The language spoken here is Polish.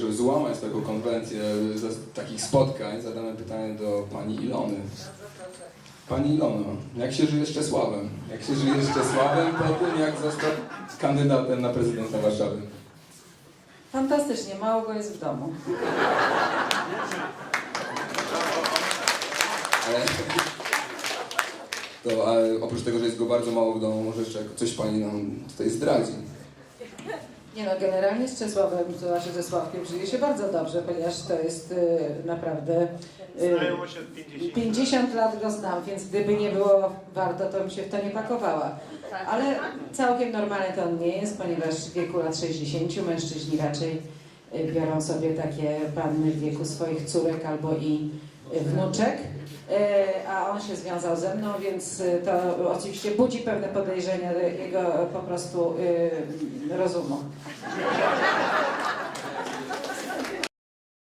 e, żeby złamać taką konwencję ze takich spotkań, zadamy pytanie do pani Ilony. Pani Ilono, jak się żyje z Czesławem? Jak się żyje z Czesławem po tym, jak został kandydatem na prezydenta Warszawy? Fantastycznie, mało go jest w domu. Ale... To ale oprócz tego, że jest go bardzo mało w domu, może jeszcze coś pani nam tutaj zdradzi. Nie no, generalnie z Czesławem, to znaczy ze Sławkiem żyje się bardzo dobrze, ponieważ to jest y, naprawdę... y, Znają się od 50 50 lat go znam, więc gdyby nie było warto, to bym się w to nie pakowała. Ale całkiem normalny to on nie jest, ponieważ w wieku lat 60 mężczyźni raczej y, biorą sobie takie panny w wieku swoich córek albo i wnuczek. Y, A on się związał ze mną, więc y, to oczywiście budzi pewne podejrzenia jego po prostu y, rozumu.